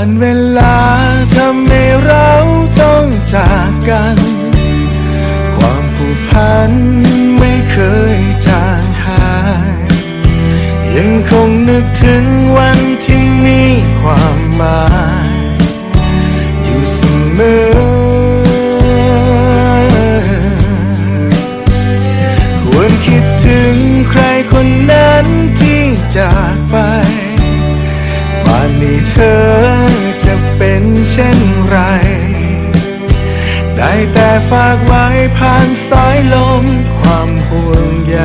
การเวลาทำให้เราต้องจากกัน ความผูกพันไม่เคยจางหาย ยังคงนึกถึงวันที่มีความหมาย เป็นเช่นไร ได้แต่ฝากไว้ผ่านสายลม ความห่วงใย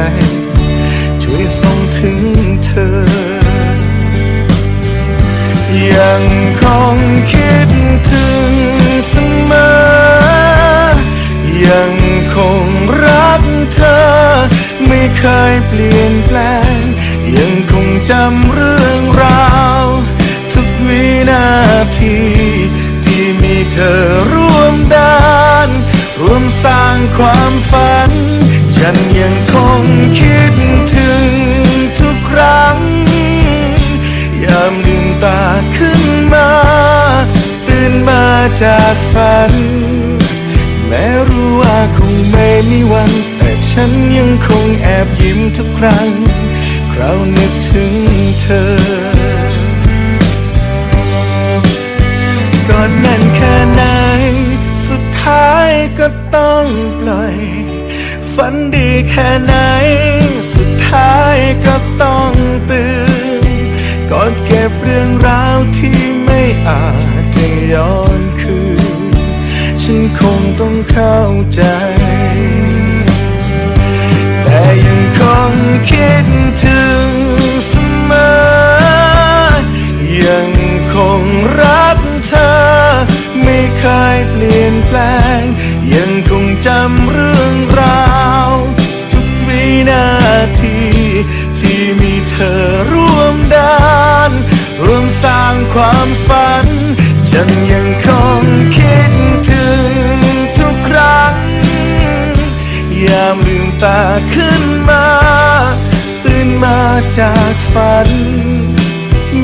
ช่วยส่งถึงเธอ ยังคงคิดถึงเสมอ ยังคงรักเธอ ไม่เคยเปลี่ยนแปลง ยังคงจำเรื่องราว นาที ที่มีเธอร่วมดานร่วมสร้างความฝัน ฉันยังคงคิดถึงทุกครั้ง ยามลืมตาขึ้นมา ตื่นมาจากฝัน แม้รู้ว่าคงไม่มีวัน แต่ฉันยังคงแอบยิ้มทุกครั้ง คราวนึกถึงเธอ ฝันดีแค่ไหน สุดท้ายก็ต้องตื่นกอดเก็บเรื่องราวที่ไม่อาจจะย้อนคืน ฉันคงต้องเข้าใจ แต่ยังคงคิดถึงเสมอ ยังคงรักเธอ ไม่เคยเปลี่ยนแปลง อร่วมดานร่วมสร้างความฝันฉันยังคงคิดถึงทุกครั้ง ยามลืมตาขึ้นมา ตื่นมาจากฝัน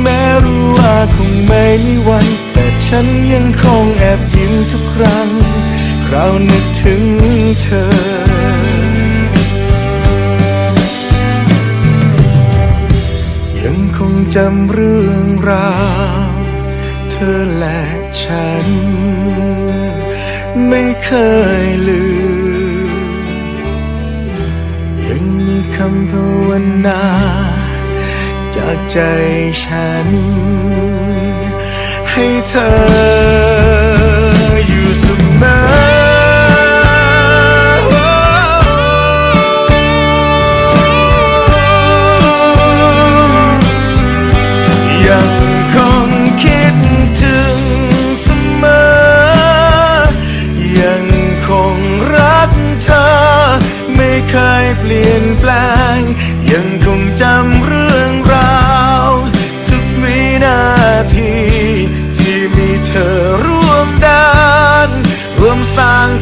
แม้รู้ว่าคงไม่มีวัน แต่ฉันยังคงแอบยิ้มทุกครั้ง คราวนึกถึงเธอ คงจำเรื่องราว เธอและฉัน ไม่เคยลืม ยังมีคำภาวนา จากใจฉัน ให้เธอ